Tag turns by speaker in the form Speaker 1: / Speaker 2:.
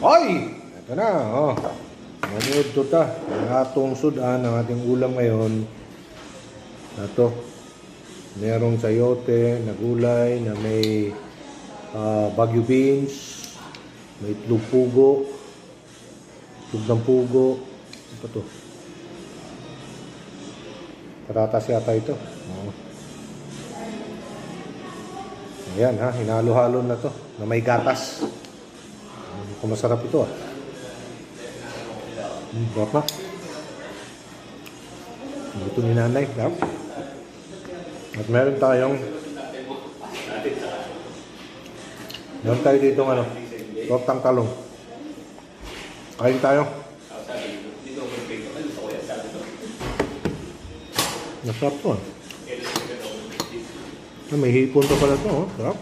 Speaker 1: Ay! Ito na, oh. Manood to ta. Ang atong sudan, ang ating ulam ngayon. Ito. Merong sayote na gulay na may ah, bagyo beans, may itlog pugo, itlog ng pugo. Pa to? Patatas yata ito. Oo. Ayan ha, hinalo-halo na to na may gatas. Kung masarap ito ah. Mm, sarap na. Ito ni nanay. Sarap. At meron tayong meron tayo dito ano, tortang talong. Kain tayo. Masarap to ah. Ah, may hipon to pala to, oh. Sarap.